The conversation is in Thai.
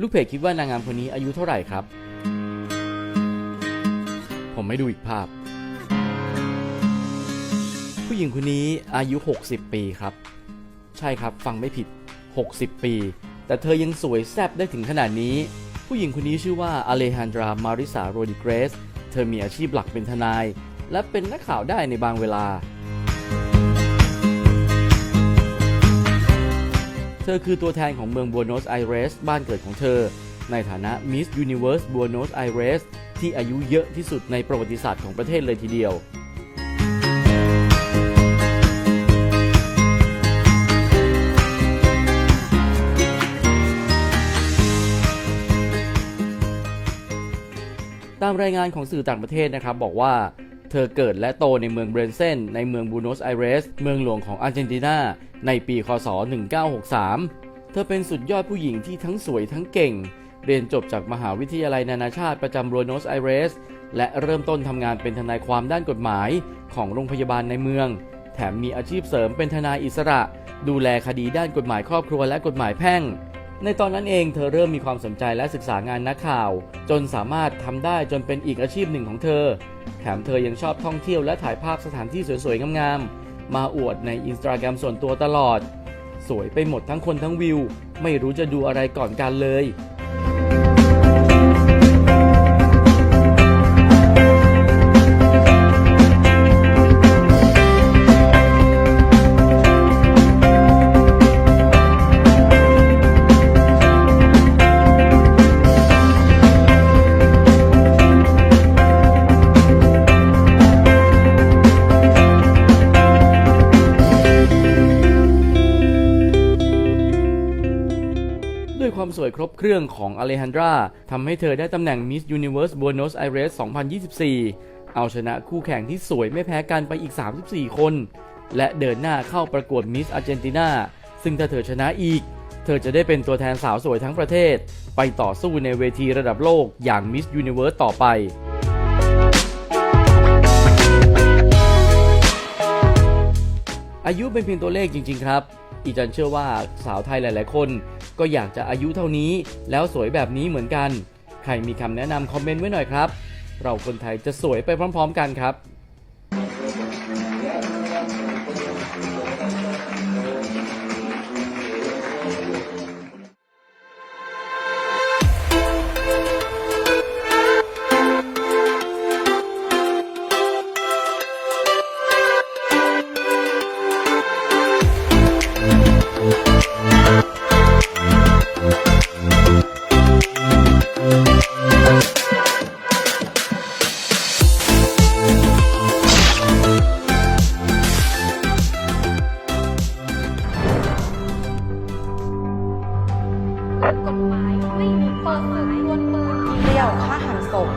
ลูกเพจคิดว่านางงามคนนี้อายุเท่าไหร่ครับ ผมไม่ดูอีกภาพ ผู้หญิงคนนี้อายุ 60 ปีครับ ใช่ครับฟังไม่ผิด 60 ปี แต่เธอยังสวยแซ่บได้ถึงขนาดนี้ ผู้หญิงคนนี้ชื่อว่าอเลฮันดรา มาริสาโรดิเกรส เธอมีอาชีพหลักเป็นทนาย และเป็นนักข่าวได้ในบางเวลา อคือตัวแทนของเมืองบัวโนสไอเรสบ้านเกิดของเธอ ในฐานะ Miss Universe Buenos Aires ที่อายุเยอะที่สุดในประวัติศาสตร์ของประเทศเลยทีเดียวตามรายงานของสื่อต่างประเทศนะครับบอกว่า เธอเกิดและโตในเมืองเบรนเซนในเมืองบูโนสไอเรส เมืองหลวงของอาร์เจนตินา ในปีคศ 1963 เธอเป็นสุดยอดผู้หญิงที่ทั้งสวยทั้งเก่ง เรียนจบจากมหาวิทยาลัยนานาชาติประจำบูโนสไอเรส และเริ่มต้นทำงานเป็นทนายความด้านกฎหมายของโรงพยาบาลในเมือง แถมมีอาชีพเสริมเป็นทนายอิสระ ดูแลคดีด้านกฎหมายครอบครัวและกฎหมายแพ่ง ในตอนนั้นเองเธอเริ่มมีความสนใจและศึกษางานนักข่าว จนสามารถทำได้จนเป็นอีกอาชีพหนึ่งของเธอ แถมเธอยังชอบท่องเที่ยวและถ่ายภาพสถานที่สวยๆงามๆมาอวดในอินสตาแกรมส่วนตัวตลอด สวยไปหมดทั้งคนทั้งวิว ไม่รู้จะดูอะไรก่อนกันเลย ความสวยครบเครื่องของอเลฮันดราทำให้เธอได้ตำแหน่ง Miss Universe Buenos Aires 2024 เอาชนะคู่แข่งที่สวยไม่แพ้กันไปอีก 34 คน และเดินหน้าเข้าประกวด Miss Argentina ซึ่งถ้าเธอชนะอีก เธอจะได้เป็นตัวแทนสาวสวยทั้งประเทศ ไปต่อสู้ในเวทีระดับโลกอย่าง Miss Universe ต่อไปอายุเป็นเพียงตัวเลขจริง ๆ ครับ อีจันเชื่อว่าสาวไทยหลาย ๆ คน ก็อยากจะอายุเท่านี้ แล้วสวยแบบนี้เหมือนกัน ใครมีคำแนะนำคอมเมนต์ไว้หน่อยครับ เราคนไทยจะสวยไปพร้อม ๆ กันครับ เปิดเผยบนมือเปรี้ยวฆ่าหันศพ